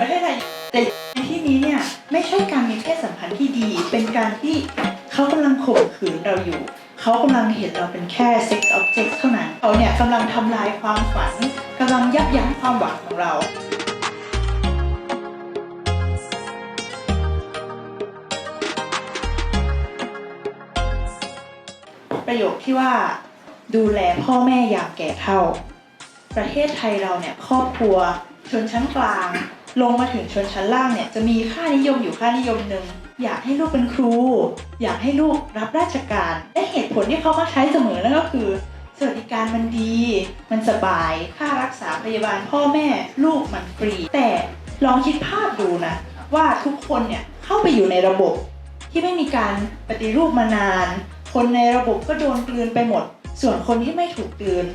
ประเทศไทยแต่ในที่นี้เนี่ยไม่ใช่การมีเพศสัมพันธ์ที่ดี เป็นการที่เขากำลังข่มขืนเราอยู่ เขากำลังเห็นเราเป็นแค่ sex object เท่านั้นเขาเนี่ยกำลังทำลายความฝันกำลังยับยั้งความหวังของเรา ประโยคที่ว่าดูแลพ่อแม่ยามแก่เฒ่า ประเทศไทยเราเนี่ยครอบครัวชนชั้นกลาง ลงมาถึงชนชั้นล่างเนี่ยจะมีค่านิยมอยู่ค่านิยมหนึ่งอยากให้ลูกเป็นครู อยากให้ลูกรับราชการ และเหตุผลที่เขามาใช้เสมอนั่นก็คือสวัสดิการมันดี มันสบาย ค่ารักษาพยาบาลพ่อแม่ ลูกมันฟรี แต่ลองคิดภาพดูนะ ว่าทุกคนเนี่ยเข้าไปอยู่ในระบบ ที่ไม่มีการปฏิรูปมานาน คนในระบบก็โดนกลืนไปหมด ส่วนคนที่ไม่ถูกกลืน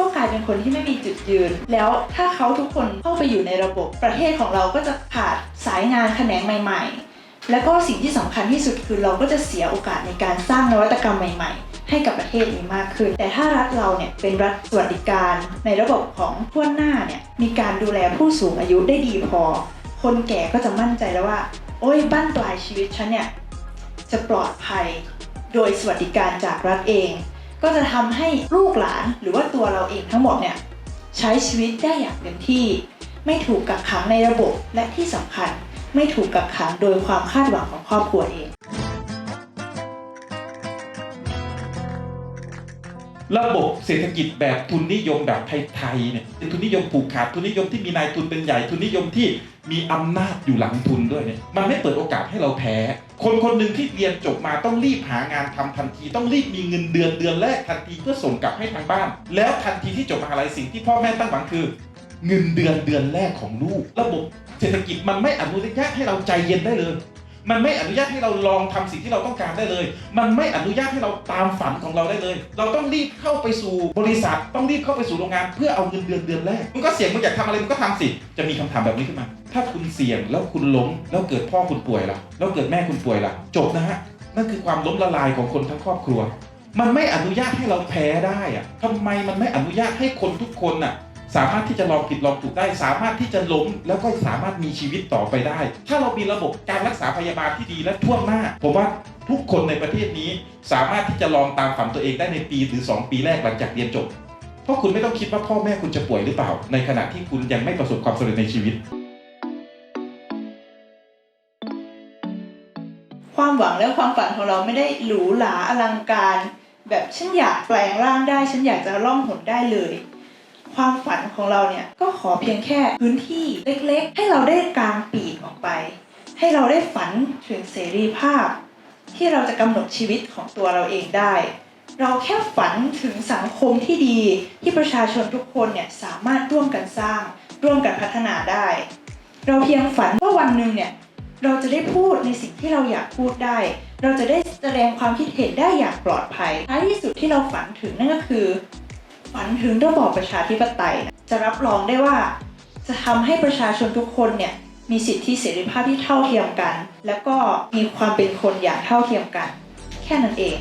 ก็กลายเป็นคนที่ไม่มีจุดยืน แล้วถ้าเขาทุกคนเข้าไปอยู่ในระบบประเทศของเราก็จะขาดสายงานแขนงใหม่ ๆ แล้วก็สิ่งที่สำคัญที่สุดคือเราก็จะเสียโอกาสในการสร้างนวัตกรรมใหม่ ๆ ให้กับประเทศนี้มากขึ้น แต่ถ้ารัฐเราเนี่ยเป็นรัฐสวัสดิการ ในระบบของทั่วหน้าเนี่ยมีการดูแลผู้สูงอายุได้ดีพอ คนแก่ก็จะมั่นใจแล้วว่า โอ้ยบ้านปลายชีวิตฉันเนี่ยจะปลอดภัย โดยสวัสดิการจากรัฐเอง ก็จะทำให้ลูกหลานหรือว่าตัวเราเองทั้งหมดเนี่ยใช้ชีวิตได้อย่างเต็มที่ ไม่ถูกกักขังในระบบและที่สำคัญ ไม่ถูกกักขังโดยความคาดหวังของครอบครัวเอง ระบบเศรษฐกิจแบบทุนนิยมแบบไทยๆเนี่ยทุนนิยมผูกขาดทุนนิยมที่มีนายทุนเป็นใหญ่ทุนนิยมที่มีอำนาจอยู่หลังทุนด้วยเนี่ยมันไม่เปิดโอกาสให้เราแพ้ คนคนหนึ่งที่เรียนจบมาต้องรีบหางานทำทันที ต้องรีบมีเงินเดือนเดือนแรกทันทีเพื่อส่งกลับให้ทางบ้าน แล้วทันทีที่จบมหาลัยสิ่งที่พ่อแม่ตั้งหวังคือ เงินเดือนเดือนแรกของลูก ระบบเศรษฐกิจมันไม่อนุญาตให้เราใจเย็นได้เลย มันไม่อนุญาตให้เราลองทำสิ่งที่เราต้องการได้เลย มันไม่อนุญาตให้เราตามฝันของเราได้เลย เราต้องรีบเข้าไปสู่บริษัท ต้องรีบเข้าไปสู่โรงงานเพื่อเอาเงินเดือนเดือนแรกมันก็เสี่ยงมันอยากทำอะไรมันก็ทำสิ จะมีคำถามแบบนี้ขึ้นมา ถ้าคุณเสี่ยงแล้วคุณล้มแล้วเกิดพ่อคุณป่วยล่ะ แล้วเกิดแม่คุณป่วยล่ะ จบนะฮะ นั่นคือความล้มละลายของคนทั้งครอบครัว มันไม่อนุญาตให้เราแพ้ได้อะทำไมมันไม่อนุญาตให้คนทุกคนน่ะ สามารถที่จะลองผิดลองถูกได้ สามารถที่จะล้มแล้วก็สามารถมีชีวิตต่อไปได้ ถ้าเรามีระบบการรักษาพยาบาลที่ดีและทั่วหน้า ผมว่าทุกคนในประเทศนี้สามารถที่จะลองตามฝันตัวเองได้ในปีหรือ 2 ปีแรกหลังจากเรียนจบ เพราะคุณไม่ต้องคิดว่าพ่อแม่คุณจะป่วยหรือเปล่า ในขณะที่คุณยังไม่ประสบความสำเร็จในชีวิต ความหวังและความฝันของเราไม่ได้หรูหราอลังการ แบบฉันอยากแปลงร่างได้ ฉันอยากจะล่องหนได้เลย ความฝันของเราเนี่ยก็ขอเพียงแค่พื้นที่เล็กๆ ให้เราได้กางปีกออกไป ให้เราได้ฝันถึงเสรีภาพ ที่เราจะกำหนดชีวิตของตัวเราเองได้ เราแค่ฝันถึงสังคมที่ดีที่ประชาชนทุกคนเนี่ยสามารถร่วมกันสร้าง ร่วมกันพัฒนาได้ เราเพียงฝันว่าวันหนึ่งเนี่ยเราจะได้พูดในสิ่งที่เราอยากพูดได้ เราจะได้แสดงความคิดเห็นได้อย่างปลอดภัยท้ายที่สุดที่เราฝันถึงนั่นก็คือ ฝันถึงระบอบประชาธิปไตย จะรับรองได้ว่า จะทำให้ประชาชนทุกคนเนี่ยมีสิทธิเสรีภาพที่เท่าเทียมกัน และก็มีความเป็นคนอย่างเท่าเทียมกัน แค่นั้นเอง